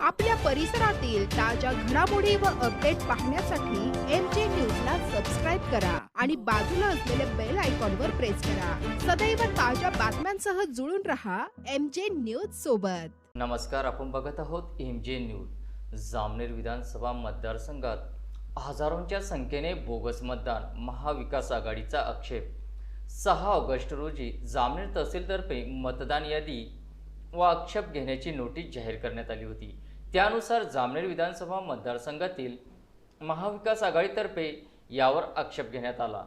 आपल्या परिसरातील ताज्या घडामोडी व अपडेट पाहण्यासाठी एम जे न्यूजला सबस्क्राईब करा आणि बाजूला असलेल्या बेल आयकॉनवर प्रेस करा. सदैव ताज्या बातम्यांसह जुळून रहा एम जे न्यूज सोबत. नमस्कार आपण बघत आहोत एम जे न्यूज जामनेर विधानसभा मतदारसंघात हजारोंच्या संख्येने बोगस मतदान महाविकास आघाडीचा आक्षेप. सहा ऑगस्ट रोजी जामनेर तहसीलतर्फे मतदान यादी व आक्षेप घेण्याची नोटीस जाहीर करण्यात आली होती. त्यानुसार जामनेर विधानसभा मतदारसंघातील महाविकास आघाडीतर्फे यावर आक्षेप घेण्यात आला.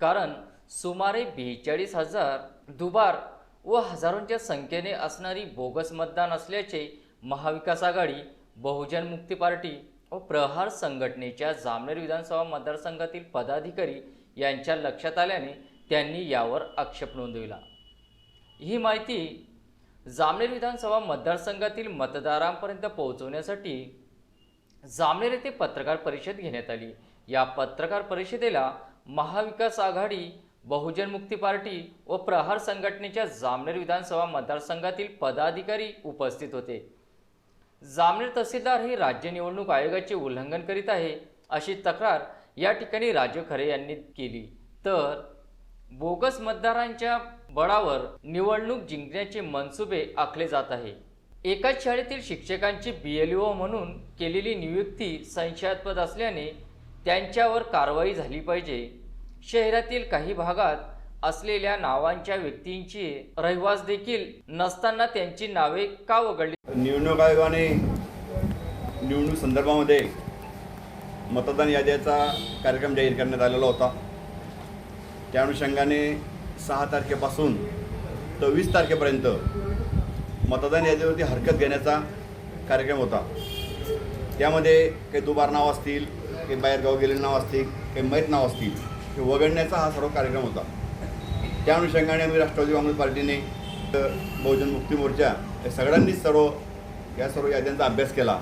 कारण सुमारे बेचाळीस हजार दुबार व हजारोंच्या संख्येने असणारी बोगस मतदान असल्याचे महाविकास आघाडी बहुजन मुक्ती पार्टी व प्रहार संघटनेच्या जामनेर विधानसभा मतदारसंघातील पदाधिकारी यांच्या लक्षात आल्याने त्यांनी यावर आक्षेप नोंदविला. ही माहिती जामनेर विधानसभा मतदारसंघातील मतदारांपर्यंत पोहोचवण्यासाठी जामनेर येथे पत्रकार परिषद घेण्यात आली. या पत्रकार परिषदेला महाविकास आघाडी बहुजन मुक्ती पार्टी व प्रहार संघटनेच्या जामनेर विधानसभा मतदारसंघातील पदाधिकारी उपस्थित होते. जामनेर तहसीलदार हे राज्य निवडणूक आयोगाचे उल्लंघन करीत आहे अशी तक्रार या ठिकाणी राजू खरे यांनी केली. तर बोगस मतदारांच्या बळावर निवडणूक जिंकण्याचे मनसुबे आखले जात आहे. एकाच शाळेतील शिक्षकांची बी एल ओ म्हणून केलेली नियुक्ती संशयास्पद असल्याने त्यांच्यावर कारवाई झाली पाहिजे. शहरातील काही भागात असलेल्या नावांच्या व्यक्तींची रहिवास देखील नसताना त्यांची नावे का वगळली? निवडणूक आयोगाने निवडणूक संदर्भामध्ये मतदान याद्याचा कार्यक्रम जाहीर करण्यात आलेला होता. त्या अनुषंगाने सहा तारखेपासून तर वीस तारखेपर्यंत मतदान यादीवरती हरकत घेण्याचा कार्यक्रम होता. त्यामध्ये काही दुबार नाव असतील काही बाहेरगाव गेलेले नाव असतील काही मैत नाव असतील हे वगळण्याचा हा सर्व कार्यक्रम होता. त्या अनुषंगाने आम्ही राष्ट्रवादी काँग्रेस पार्टीने बहुजन मुक्ती मोर्चा या सगळ्यांनीच सर्व या सर्व याद्यांचा अभ्यास केला.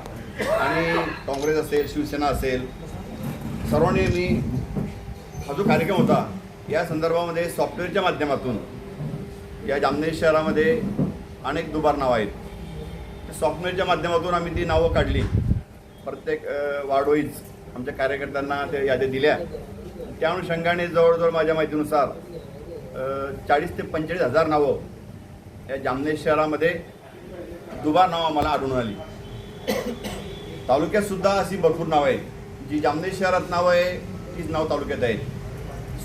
आणि काँग्रेस असेल शिवसेना असेल सर्वांनी मी हा जो कार्यक्रम होता या संदर्भामध्ये सॉफ्टवेअरच्या माध्यमातून या जामनेर शहरामध्ये अनेक दुबार नावं आहेत. सॉफ्टवेअरच्या माध्यमातून आम्ही ती नावं काढली. प्रत्येक वार्डवाईज आमच्या कार्यकर्त्यांना त्या याद्या दिल्या. त्या अनुषंगाने जवळजवळ माझ्या माहितीनुसार चाळीस ते पंचेचाळीस हजार नावं या जामनेर शहरामध्ये दुबार नावं आम्हाला आढळून आली. तालुक्यातसुद्धा अशी भरपूर नावं आहेत. जी जामनेर शहरात नावं आहे तीच नाव तालुक्यात आहेत.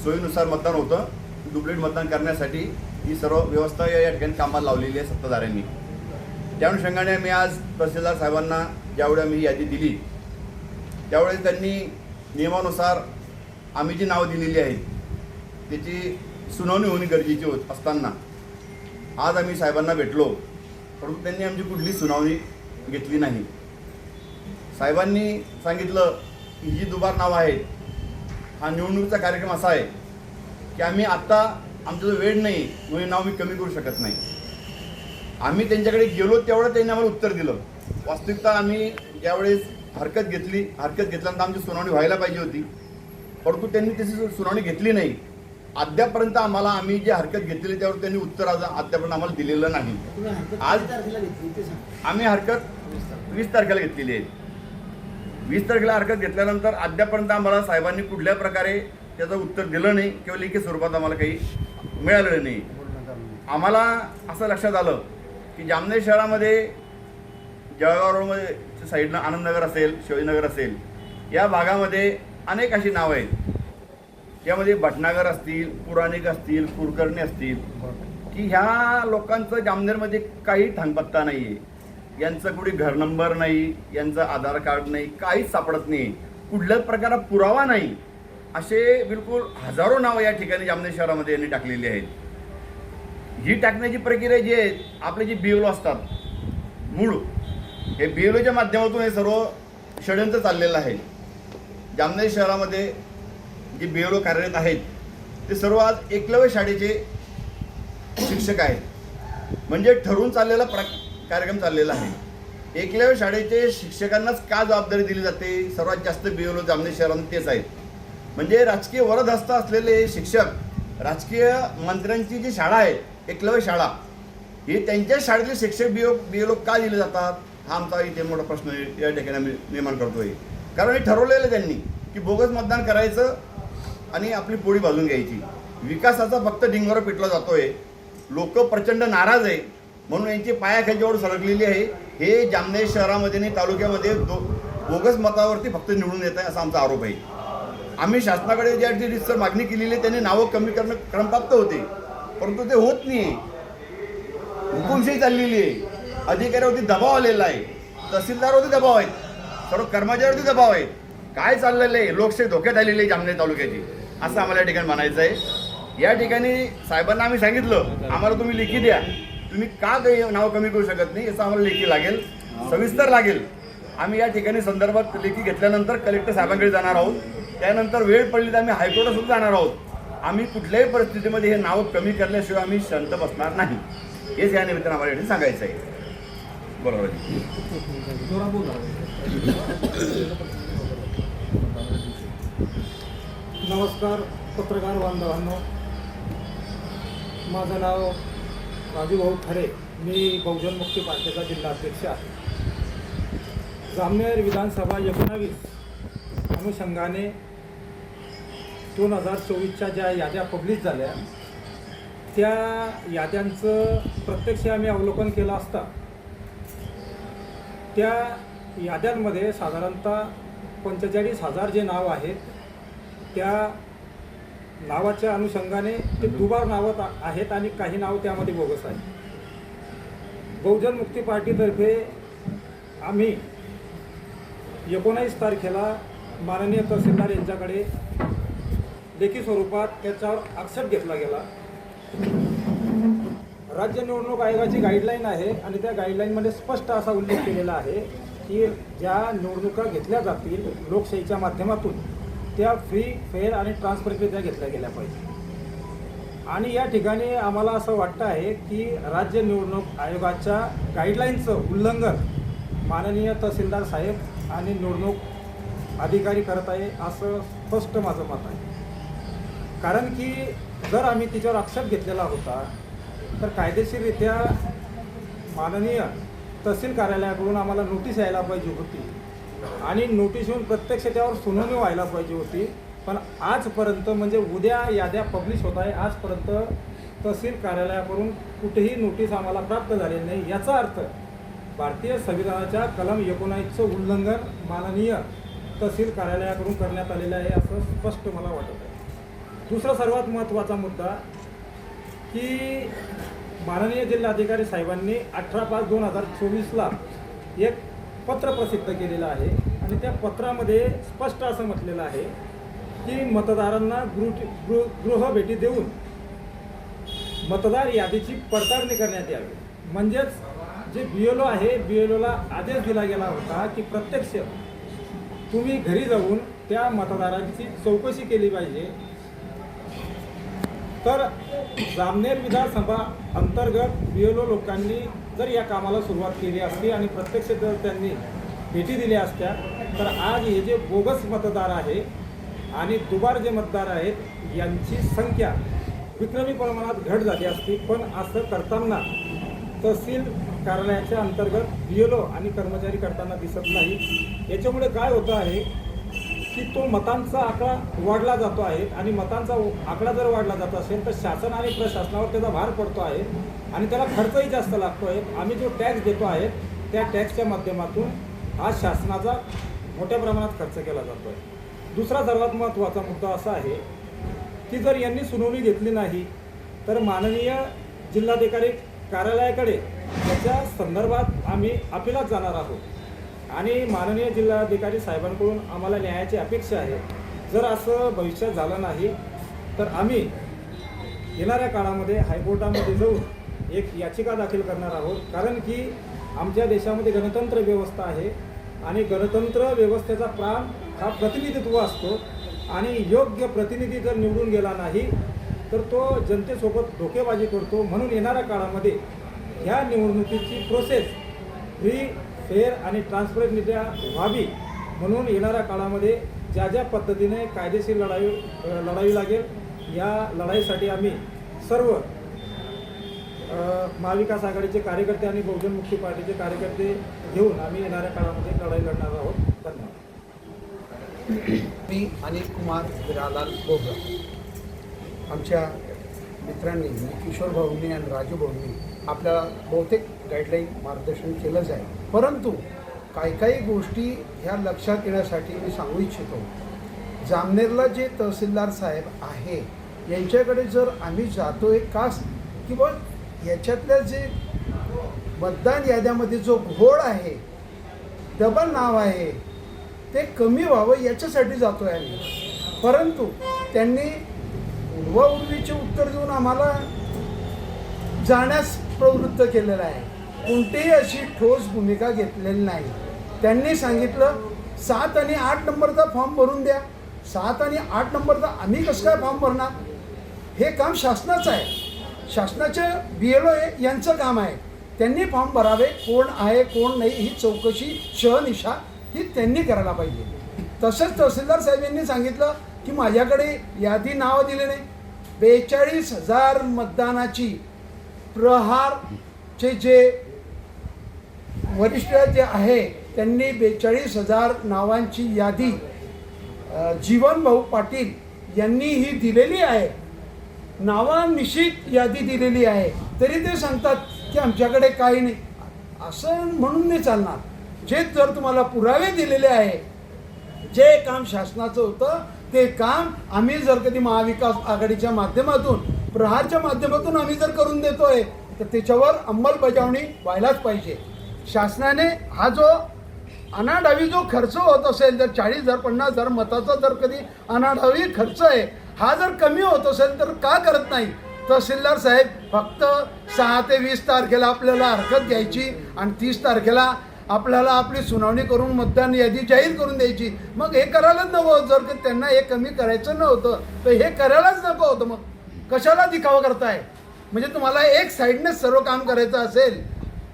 सोयीनुसार मतदान होतं. डुप्लेट मतदान करण्यासाठी ही सर्व व्यवस्था या ठिकाणी कामाला लावलेली आहे सत्ताधाऱ्यांनी. त्या अनुषंगाने मी आज तहसीलदार साहेबांना ज्यावेळी आम्ही यादी दिली त्यावेळेस त्यांनी नियमानुसार आम्ही जी नावं दिलेली आहेत त्याची सुनावणी होणे गरजेची होत असताना आज आम्ही साहेबांना भेटलो परंतु त्यांनी आमची कुठली सुनावणी घेतली नाही. साहेबांनी सांगितलं की जी दुबार नावं आहेत हा निवडणुकीचा कार्यक्रम असा आहे की आम्ही आत्ता आमचा जो वेळ नाही म्हणून नाव मी कमी करू शकत नाही. आम्ही त्यांच्याकडे गेलो तेवढं त्यांनी आम्हाला उत्तर दिलं. वास्तविकता आम्ही ज्यावेळेस हरकत घेतली हरकत घेतल्यानंतर आमची सुनावणी व्हायला पाहिजे होती. परंतु त्यांनी त्याची सुनावणी घेतली नाही. अद्यापर्यंत आम्हाला आम्ही जी हरकत घेतलेली त्यावर त्यांनी उत्तर आज अद्यापर्यंत आम्हाला दिलेलं नाही. आज आम्ही हरकत वीस तारखेला घेतलेली आहे. वीस तारखेला हरकत घेतल्यानंतर अद्यापर्यंत आम्हाला साहेबांनी कुठल्या प्रकारे त्याचं उत्तर दिलं नाही किंवा लेखी स्वरूपात आम्हाला काही मिळालेलं नाही. आम्हाला असं लक्षात आलं की जामनेर शहरामध्ये जळगाव रोडमध्ये साईडनं आनंदनगर असेल शिवाजीनगर असेल या भागामध्ये अनेक अशी नावं आहेत. त्यामध्ये भटनागर असतील पुराणिक असतील कुलकर्णी असतील. की ह्या लोकांचं जामनेरमध्ये काही थांगपत्ता नाही आहे यांचं कुठे घर नंबर नाही यांचं आधार कार्ड नाही काहीच सापडत नाही. कुठल्याच प्रकारा पुरावा नाही. असे बिलकुल हजारो नावं या ठिकाणी जामनेर शहरामध्ये यांनी टाकलेली आहेत. ही टाकण्याची प्रक्रिया जी आहे आपले जे बिओलो असतात मूळ हे बिओलोच्या माध्यमातून हे सर्व षडयंत्र चाललेलं आहे. जामनेर शहरामध्ये जे बी कार्यरत आहेत ते सर्व आज एकलव्य शाळेचे शिक्षक आहेत. म्हणजे ठरवून चाललेला प्र कार्यक्रम चाललेला आहे. एकलव्य शाळेचे शिक्षकांनाच का जबाबदारी दिली जाते? सर्वात जास्त बी जामनेर शहरामध्ये तेच आहेत. म्हणजे राजकीय वरदहस्त असलेले शिक्षक राजकीय मंत्र्यांची जी शाळा आहे एकलव्य शाळा ही त्यांच्या शाळेतले शिक्षक बी बिओलो का दिले जातात? हा आमचा इथे मोठा प्रश्न या ठिकाणी आम्ही निर्माण करतोय. कारण हे ठरवलेलं त्यांनी की बोगस मतदान करायचं आणि आपली पोळी भाजून घ्यायची. विकासाचा फक्त डिंगोरा पिटला जातोय. लोक प्रचंड नाराज आहे. म्हणून यांची पायाखालीवर सरकलेली आहे हे जामनेर शहरामध्ये आणि तालुक्यामध्ये दो बोगस मतावरती फक्त निवडून येत आहे असा आमचा आरोप आहे. आम्ही शासनाकडे ज्या रितसर मागणी केलेली आहे त्यांनी नावं कमी करणं क्रमप्राप्त होते. परंतु ते होत नाही. हुकुमशाही चाललेली आहे. अधिकाऱ्यावरती दबाव आलेला आहे. तहसीलदारवरती दबाव आहेत. सर्व कर्मचाऱ्यावरती दबाव आहेत. काय चाललेलं आहे? लोकशाही धोक्यात आलेली आहे जामनेर तालुक्याची. असं आम्हाला या ठिकाणी म्हणायचं आहे. या ठिकाणी साहेबांना आम्ही सांगितलं. आम्हाला तुम्ही लेखी द्या. तुम्ही का काही नाव कमी करू शकत नाही याचा आम्हाला लेखी लागेल सविस्तर लागेल. आम्ही या ठिकाणी संदर्भात लेखी घेतल्यानंतर कलेक्टर साहेबांकडे जाणार आहोत. त्यानंतर वेळ पडली तर आम्ही हायकोर्टात सुद्धा जाणार आहोत. आम्ही कुठल्याही परिस्थितीमध्ये हे नाव कमी करण्याशिवाय आम्ही शांत बसणार नाही. हेच या निमित्तानं आम्हाला या सांगायचं आहे. बरोबर नमस्कार पत्रकार बांधवांनो. माझं नाव राजूभाऊ खरे मी बहुजन मुक्ती पार्टीचा जिल्हा अध्यक्ष आहे. जामनेर विधानसभा एकोणावीस अनुषंगाने दोन हजार चोवीसच्या ज्या याद्या पब्लिश झाल्या त्या याद्यांचं प्रत्यक्ष आम्ही अवलोकन केलं असता त्या याद्यांमध्ये साधारणतः पंचेचाळीस हजार जे नाव आहेत त्या नावाच्या अनुषंगाने ते दुबार नावं आहेत आणि काही नाव त्यामध्ये बोगस आहेत. बहुजन मुक्ती पार्टीतर्फे आम्ही एकोणावीस तारखेला माननीय तहसीलदार यांच्याकडे लेखी स्वरूपात त्याच्यावर आक्षेप घेतला गेला. राज्य निवडणूक आयोगाची गाईडलाईन आहे आणि त्या गाईडलाईनमध्ये स्पष्ट असा उल्लेख केलेला आहे की ज्या निवडणुका घेतल्या जातील लोकशाहीच्या माध्यमातून त्या फ्री फेअर आणि ट्रान्सपरंटरित्या घेतल्या गेल्या पाहिजे. आणि या ठिकाणी आम्हाला असं वाटतं आहे की राज्य निवडणूक आयोगाच्या गाईडलाईनचं उल्लंघन माननीय तहसीलदार साहेब आणि निवडणूक अधिकारी करत आहे असं स्पष्ट माझं मत आहे. कारण की जर आम्ही तिच्यावर आक्षेप घेतलेला होता तर कायदेशीररित्या माननीय तहसील कार्यालयाकडून आम्हाला नोटीस यायला पाहिजे होती. आणि नोटीस येऊन प्रत्यक्ष त्यावर सुनावणी व्हायला पाहिजे होती. पण आजपर्यंत म्हणजे उद्या याद्या पब्लिश होत आहे. आजपर्यंत तहसील कार्यालयाकडून कुठेही नोटीस आम्हाला प्राप्त झालेली नाही. याचा अर्थ भारतीय संविधानाच्या कलम एकोणावीसचं उल्लंघन माननीय तहसील कार्यालयाकडून करण्यात आलेलं आहे असं स्पष्ट मला वाटत आहे. दुसरा सर्वात महत्त्वाचा मुद्दा की माननीय जिल्हाधिकारी साहेबांनी अठरा पाच दोन हजार चोवीसला एक पत्र प्रसिद्ध केलेलं आहे. आणि त्या पत्रामध्ये स्पष्ट असं म्हटलेलं आहे की मतदारांना गृह गृह गृहभेटी देऊन मतदार यादीची पडताळणी करण्यात यावी. म्हणजेच जे बी एल ओ आहे बी एल ओला आदेश दिला गेला होता की प्रत्यक्ष तुम्ही घरी जाऊन त्या मतदारांची चौकशी केली पाहिजे. तर जामनेर विधानसभा अंतर्गत बी एल ओ लोकांनी जर या कामाला सुरुवात केली असती आणि प्रत्यक्ष जर त्यांनी भेटी दिल्या असत्या तर आज हे जे बोगस मतदार आहे आणि दुबार जे मतदार आहेत यांची संख्या विक्रमी प्रमाणात घट झाली असती. पण असं करताना तहसील कार्यालयाच्या अंतर्गत बी एल ओ आणि कर्मचारी करताना दिसत नाही. याच्यामुळे काय होतं आहे की तो मतांचा आकडा वाढला जातो आहे. आणि मतांचा आकडा जर वाढला जात असेल तर शासन आणि प्रशासनावर त्याचा भार पडतो आहे. आणि त्याला खर्चही जास्त लागतो आहे आम्ही जो टॅक्स देतो आहे त्या टॅक्सच्या माध्यमातून हा शासनाचा मोठ्या प्रमाणात खर्च केला जातो आहे दुसरा सर्वात महत्त्वाचा मुद्दा असा आहे की जर यांनी सुनावणी घेतली नाही तर माननीय जिल्हाधिकारी कार्यालयाकडे त्याच्या संदर्भात आम्ही अपिलात जाणार आहोत. आणि माननीय जिल्हाधिकारी साहेबांकडून आम्हाला न्यायाची अपेक्षा आहे. जर असं भविष्यात झालं नाही तर आम्ही येणाऱ्या काळामध्ये हायकोर्टामध्ये जाऊन एक याचिका दाखल करणार आहोत. कारण की आमच्या देशामध्ये गणतंत्र व्यवस्था आहे आणि गणतंत्र व्यवस्थेचा प्राण हा प्रतिनिधित्व असतो आणि योग्य प्रतिनिधी जर निवडून गेला नाही तर तो जनतेसोबत धोकेबाजी करतो. म्हणून येणाऱ्या काळामध्ये ह्या निवडणुकीची प्रोसेस फ्री फेअर आणि ट्रान्सपरंटरित्या व्हावी. म्हणून येणाऱ्या काळामध्ये ज्या ज्या पद्धतीने कायदेशीर लढाई लढावी लागेल या लढाईसाठी आम्ही सर्व महाविकास आघाडीचे कार्यकर्ते आणि बहुजन मुक्ती पार्टीचे कार्यकर्ते घेऊन आम्ही येणाऱ्या काळामध्ये लढाई लढणार आहोत. धन्यवाद. मी अनिल कुमार विरालाल बोगर. आमच्या मित्रांनी किशोर भाऊंनी आणि राजू भाऊंनी आपल्याला बहुतेक गाईडलाईन मार्गदर्शन केलंच आहे. परंतु काही काही गोष्टी ह्या लक्षात येण्यासाठी मी सांगू इच्छितो. जामनेरला जे तहसीलदार साहेब आहे यांच्याकडे जर आम्ही जातो आहे का किंवा याच्यातल्या जे मतदान याद्यामध्ये जो घोळ आहे डबल नाव आहे ते कमी व्हावं याच्यासाठी जातो आहे आम्ही. परंतु त्यांनी उडवाउडवीचे उत्तर देऊन आम्हाला जाण्यास प्रवृत्त केलेलं आहे. कोणतीही अशी ठोस भूमिका घेतलेली नाही. त्यांनी सांगितलं सात आणि आठ नंबरचा फॉर्म भरून द्या. सात आणि आठ नंबरचा आम्ही कसं काय फॉर्म भरणार? हे काम शासनाचं आहे. शासनाचं बी एल ओ यांचं काम आहे. त्यांनी फॉर्म भरावे कोण आहे कोण नाही ही चौकशी शहनिशा ही त्यांनी करायला पाहिजे. तसंच तहसीलदार साहेब यांनी सांगितलं की माझ्याकडे यादी नावं दिले नाही. बेचाळीस हजार मतदानाची प्रहारचे जे वरिष्ठ जे आहे त्यांनी बेचाळीस हजार नावांची यादी जीवनभाऊ पाटील यांनी ही दिलेली आहे. नावानिश्चित यादी दिलेली आहे. तरी ते सांगतात की आमच्याकडे काही नाही. असं म्हणून नाही चालणार. जे जर तुम्हाला पुरावे दिलेले आहे जे काम शासनाचं होतं ते काम आम्ही जर कधी महाविकास आघाडीच्या माध्यमातून प्रहारच्या माध्यमातून आम्ही जर करून देतोय तर त्याच्यावर अंमलबजावणी व्हायलाच पाहिजे. शासनाने हा जो अनाडावी जो खर्च होत असेल जर चाळीस हजार पन्नास हजार मताचा जर कधी अनाडावी खर्च आहे हा जर कमी होत असेल तर का करत नाही? तहसीलदार साहेब फक्त सहा ते वीस तारखेला आपल्याला हरकत घ्यायची आणि तीस तारखेला आपल्याला आपली सुनावणी करून मतदान यादी जाहीर करून द्यायची. मग हे करायलाच नको जर की त्यांना हे कमी करायचं नव्हतं तर हे करायलाच नको होतं मग. कशाला दिखावा करताय? म्हणजे तुम्हाला एक साईडने सर्व काम करायचं असेल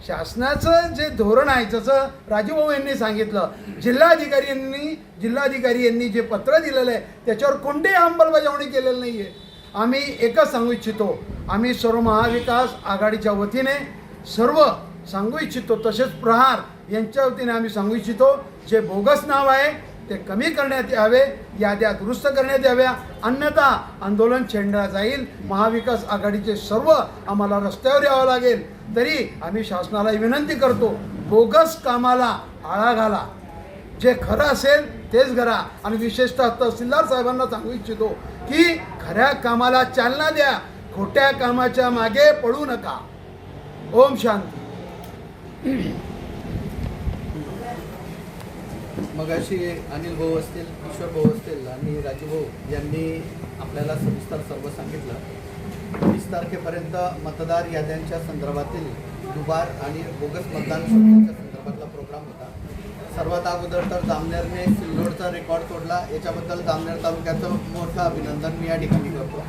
शासनाचं जे धोरण आहे जसं राजूभाऊ यांनी सांगितलं जिल्हाधिकारी यांनी जिल्हाधिकारी यांनी जे पत्र दिलेलं आहे त्याच्यावर कोणतीही अंमलबजावणी केलेली नाही आहे आम्ही एकच सांगू इच्छितो आम्ही सर्व महाविकास आघाडीच्या वतीने सर्व सांगू इच्छितो तसेच प्रहार यांच्या वतीने आम्ही सांगू इच्छितो जे बोगस नाव आहे ते कमी करण्यात यावे याद्या दुरुस्त करण्यात याव्या. अन्यथा आंदोलन छेडला जाईल. महाविकास आघाडीचे सर्व आम्हाला रस्त्यावर यावं लागेल. तरी आम्ही शासनाला विनंती करतो बोगस कामाला आळा घाला. जे खरं असेल तेच घरा आणि विशेषतः तहसीलदार साहेबांना सांगू इच्छितो की खऱ्या कामाला चालना द्या. खोट्या कामाच्या मागे पडू नका. ओम शांती. मगाशी अनिल भाऊ असतील किशोर भाऊ असतील आणि राजू भाऊ यांनी आपल्याला सविस्तर सर्व सांगितलं. वीस तारखेपर्यंत मतदार याद्यांच्या संदर्भातील दुबार आणि बोगस मतदान शोधण्याच्या संदर्भातला प्रोग्राम होता. सर्वात अगोदर तर जामनेरने सिल्लोडचा रेकॉर्ड तोडला. याच्याबद्दल जामनेर तालुक्याचं मोठं अभिनंदन मी या ठिकाणी करतो.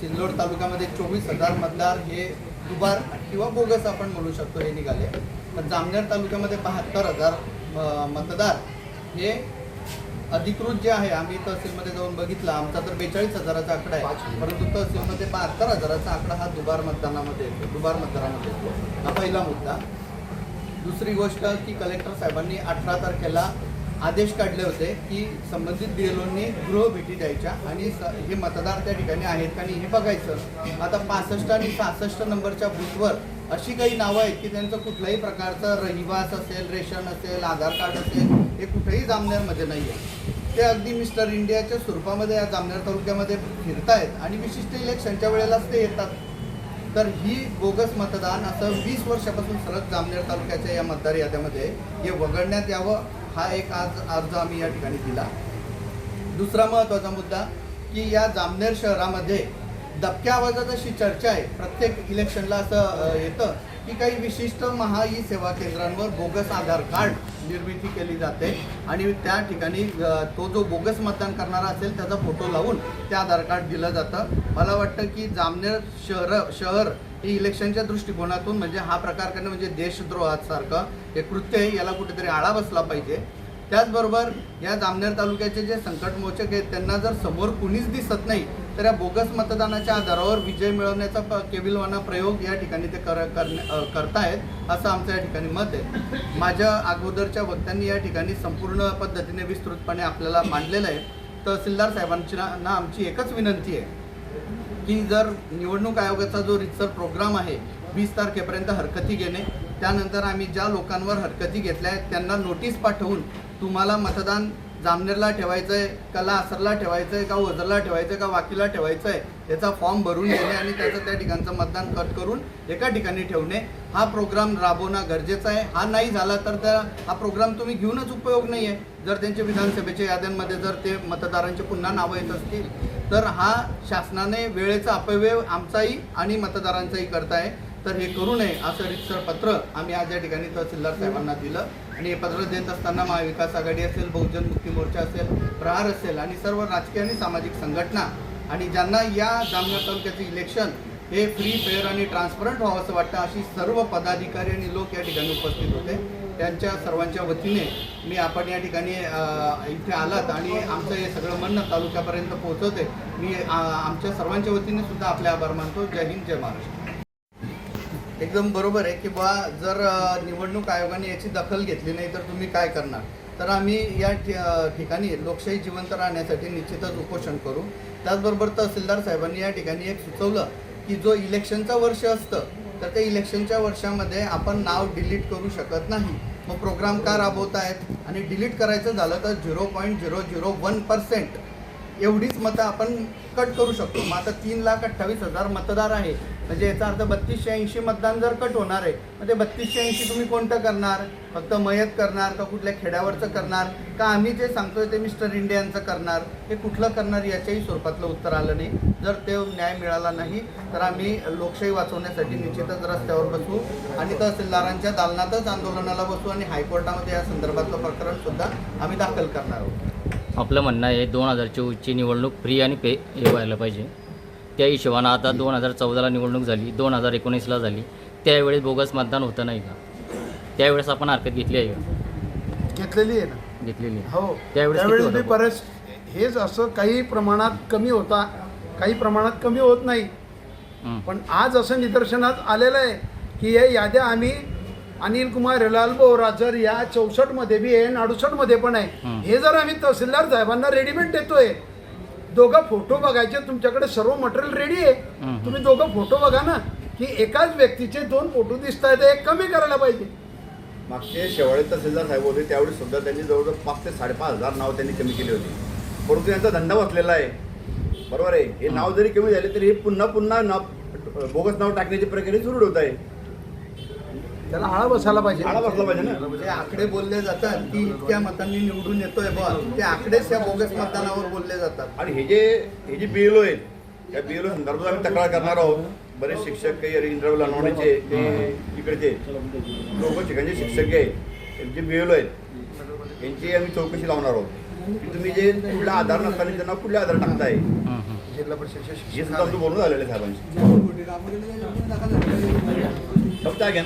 सिल्लोड तालुक्यामध्ये चोवीस हजार मतदार हे दुबार किंवा बोगस आपण म्हणू शकतो हे निघाले. पण जामनेर तालुक्यामध्ये बहात्तर हजार मतदार हे अधिकृत जे आहे आम्ही तहसीलमध्ये जाऊन बघितलं. आमचा तर बेचाळीस हजाराचा आकडा आहे. परंतु तहसीलमध्ये बहात्तर हजाराचा आकडा हा दुबार मतदानामध्ये येतो दुबार मतदानामध्ये येतो. हा पहिला मुद्दा. दुसरी गोष्ट की कलेक्टर साहेबांनी अठरा तारखेला आदेश काढले होते की संबंधित बीएलओनी गृह भेटी द्यायच्या आणि हे मतदार त्या ठिकाणी आहेत का नाही हे बघायचं. आता पासष्ट आणि सहासष्ट नंबरच्या बूथवर अशी काही नावं आहेत की त्यांचं कुठल्याही प्रकारचं रहिवास असेल रेशन असेल आधार कार्ड असेल हे कुठेही जामनेरमध्ये नाही आहे ते अगदी मिस्टर इंडियाच्या स्वरूपामध्ये या जामनेर तालुक्यामध्ये फिरतायत आणि विशिष्ट इलेक्शनच्या वेळेलाच ते येतात. तर ही बोगस मतदान असं वीस वर्षापासून सलग जामनेर तालुक्याच्या या मतदार याद्यामध्ये हे वगळण्यात यावं हा एक आज अर्ज आम्ही या ठिकाणी दिला. दुसरा महत्त्वाचा मुद्दा की या जामनेर शहरामध्ये दबक्या आवाजात अशी चर्चा आहे प्रत्येक इलेक्शनला असं येतं. की काही विशिष्ट महा ई सेवा केंद्रांवर बोगस आधार कार्ड निर्मिती केली जाते. आणि त्या ठिकाणी तो जो बोगस मतदान करणारा असेल त्याचा फोटो लावून ते आधार कार्ड दिलं जातं. मला वाटतं की जामनेर शहर शहर ही इलेक्शनच्या दृष्टिकोनातून म्हणजे हा प्रकार करणं म्हणजे देशद्रोहासारखं. हे कृत्य आहे याला कुठेतरी आळा बसला पाहिजे. त्याचबरोबर या जामनेर तालुक्याचे जे संकटमोचक आहेत त्यांना जर समोर कुणीच दिसत नाही तर या बोगस मतदानाच्या आधारावर विजय मिळवण्याचा केविलवाना प्रयोग या ठिकाणी ते कर करण्या- करतायत असं आमचं या ठिकाणी मत आहे. माझ्या अगोदरच्या वक्त्यांनी या ठिकाणी संपूर्ण पद्धतीने विस्तृतपणे आपल्याला मांडलेलं आहे. तहसीलदार साहेबांची ना ना आमची एकच विनंती आहे की जर निवडणूक आयोगाचा जो रितसर प्रोग्राम आहे वीस तारखेपर्यंत हरकती घेणे त्यानंतर आम्ही ज्या लोकांवर हरकती घेतल्या आहेत त्यांना नोटीस पाठवून तुम्हाला मतदान जामनेरला ठेवायचं आहे का लासरला ठेवायचं आहे का ओझरला ठेवायचं आहे का वाकीला ठेवायचं आहे याचा फॉर्म भरून घेणे आणि त्याचं त्या ठिकाणचं मतदान कट करून एका ठिकाणी ठेवणे. हा प्रोग्राम राबवणं गरजेचं आहे. हा नाही झाला तर त्या हा प्रोग्राम तुम्ही घेऊनच उपयोग नाही आहे जर त्यांच्या विधानसभेच्या याद्यांमध्ये जर ते मतदारांचे पुन्हा नावं येत असतील तर हा शासनाने वेळेचा अपव्यय आमचाही आणि मतदारांचाही करताय. तर हे करू नये असं रितसर पत्र आम्ही आज या ठिकाणी तहसीलदार साहेबांना दिलं. आणि हे पत्र देत असताना महाविकास आघाडी असेल बहुजन मुक्ती मोर्चा असेल प्रहार असेल आणि सर्व राजकीय आणि सामाजिक संघटना आणि ज्यांना या जामनगर तालुक्याचे इलेक्शन हे फ्री फेअर आणि ट्रान्सपरंट व्हावं असं वाटतं अशी सर्व पदाधिकारी आणि लोक या ठिकाणी उपस्थित होते. त्यांच्या सर्वांच्या वतीने मी आपण या ठिकाणी इथे आलात आणि आमचं हे सगळं म्हणणं तालुक्यापर्यंत पोहोचवते. मी आमच्या सर्वांच्या वतीने सुद्धा आपले आभार मानतो. जय हिंद जय महाराष्ट्र. एकदम बरोबर आहे की बा जर निवडणूक आयोगाने याची दखल घेतली नाही तर तुम्ही काय करणार? तर आम्ही या ठि- ठिकाणी लोकशाही जिवंत राहण्यासाठी निश्चितच उपोषण करू. त्याचबरोबर तहसीलदार साहेबांनी या ठिकाणी एक सुचवलं की जो इलेक्शनचं वर्ष असतं तर त्या इलेक्शनच्या वर्षामध्ये आपण नाव डिलीट करू शकत नाही. मग प्रोग्राम का राबवत आहेत? आणि डिलीट करायचं झालं तर zero point zero zero one percent एवढीच मतं आपण कट करू शकतो. मग आता तीन लाख अठ्ठावीस हजार मतदार आहे. म्हणजे याचा अर्थ बत्तीसशे ऐंशी मतदान जर कट होणार आहे मग ते बत्तीसशे ऐंशी तुम्ही कोणतं करणार? फक्त मयत करणार का कुठल्या खेड्यावरचं करणार? का आम्ही जे सांगतोय ते मिस्टर इंडियांचं करणार? हे कुठलं करणार याच्याही स्वरूपातलं उत्तर आलं नाही. जर ते न्याय मिळाला नाही तर आम्ही लोकशाही वाचवण्यासाठी निश्चितच रस्त्यावर बसू आणि तहसीलदारांच्या दालनातच आंदोलनाला बसू आणि हायकोर्टामध्ये या संदर्भातलं प्रकरण सुद्धा आम्ही दाखल करणार आहोत. आपलं म्हणणं आहे दोन हजार चोवीसची निवडणूक फ्री आणि पे हे व्हायला पाहिजे. त्या हिशोबानं आता दोन हजार चौदाला निवडणूक झाली दोन हजार एकोणीसला झाली त्यावेळेस बोगस मतदान होतं नाही का त्यावेळेस आपण हरकत घेतली आहे का घेतलेली आहे ना घेतलेली आहे. हो त्यावेळेस किती त्यावेळेस होता मी भाऊ? बरेच हेच असं काही प्रमाणात कमी होता काही प्रमाणात कमी होत नाही हं. पण आज असं निदर्शनात आलेलं आहे की या याद्या आम्ही अनिल कुमार हिलाल बोराजर या चौसष्टमध्ये बी आहे आणि अडुसष्टमध्ये पण आहे हं. हे जर आम्ही तहसीलदार साहेबांना रेडीमेड देतोय दोघं फोटो बघायचे तुमच्याकडे सर्व मटेरियल रेडी आहे. हं. तुम्ही दोघं फोटो बघा ना की एकाच व्यक्तीचे दोन फोटो दिसत आहेत एक कमी करायला पाहिजे. मागचे शेवाळे तहसीलदार साहेब होते त्यावेळी सुद्धा त्यांनी जवळजवळ पाच ते साडेपाच हजार नाव त्यांनी कमी केली होती. परंतु यांचा धंदा बसलेला आहे. बरोबर आहे? हे नाव जरी कमी झाले तरी हे पुन्हा पुन्हा नाव बोगस नाव टाकण्याची प्रक्रिया सुरू होत आहे. त्याला आळा बसायला पाहिजे. आळा बसला पाहिजे ना? जे आकडे बोलले जातात की इतक्या मतांनी निवडून येतोय बा ते आकडेच त्या बोगस मतदानावर बोलले जातात. आणि हे जे हे जे बीएलओ आहेत या बीएलओ संदर्भात आम्ही तक्रार करणार आहोत. बरेच शिक्षक काही इंटरव्ह्यू लावण्याचे ते इकडचे लोक ठिकाणचे शिक्षक आहेत जे बीएलओ आहेत यांची आम्ही चौकशी लावणार आहोत. की तुम्ही जे कुठला आधार नसताना त्यांना कुठल्या आधार टाकताय? हं, हं. जिल्हा परिषदेचे हे शिक्षक सुद्धा आमचं बोलणं झालेलं आहे साहेबांशी फक्त घ्या